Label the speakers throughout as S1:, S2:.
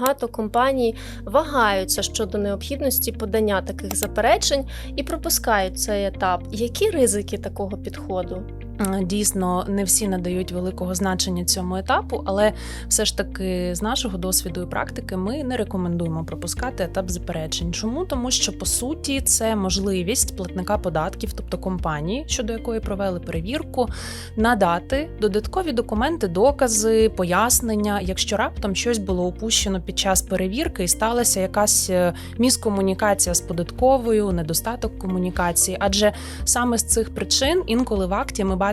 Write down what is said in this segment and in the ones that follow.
S1: багато компаній вагаються щодо необхідності подання таких заперечень і пропускають цей етап. Які ризики такого підходу?
S2: Е, Дійсно, не всі надають великого значення цьому етапу, але все ж таки з нашого досвіду і практики ми не рекомендуємо пропускати етап заперечень. Чому? Тому що по суті це можливість платника податків, тобто компанії, щодо якої провели перевірку, надати додаткові документи, докази, пояснення, якщо раптом щось було упущено під час перевірки і сталася якась е, міскомунікація з податковою, недостаток комунікації, адже саме з цих причин інколи в акті ми бачимо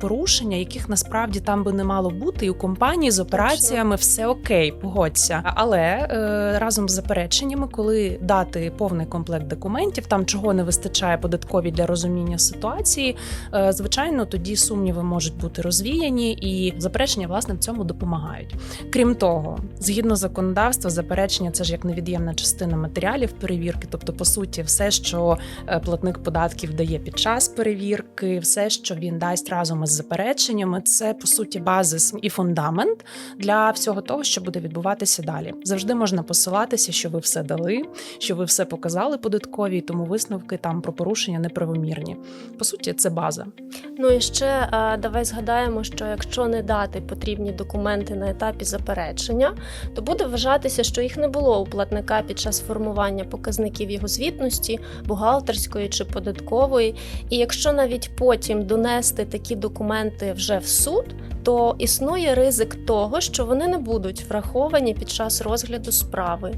S2: порушення, яких насправді там би не мало бути, і у компанії з операціями все окей, погодься. Але е, разом з запереченнями, коли дати повний комплект документів, там чого не вистачає податкові для розуміння ситуації, е, звичайно, тоді сумніви можуть бути розвіяні, і заперечення власне в цьому допомагають. Крім того, згідно законодавства, заперечення це ж як невід'ємна частина матеріалів перевірки, тобто, по суті, все, що е, платник податків дає під час перевірки, все, що він дасть разом із запереченнями, це по суті базис і фундамент для всього того, що буде відбуватися далі. Завжди можна посилатися, що ви все дали, що ви все показали податкові, тому висновки там про порушення неправомірні. По суті, це база.
S1: Ну і ще е, давай згадаємо, що якщо не дати потрібні документи на етапі заперечення, то буде вважатися, що їх не було у платника під час формування показників його звітності, бухгалтерської чи податкової. І якщо навіть потім донести такі документи вже в суд, то існує ризик того, що вони не будуть враховані під час розгляду справи.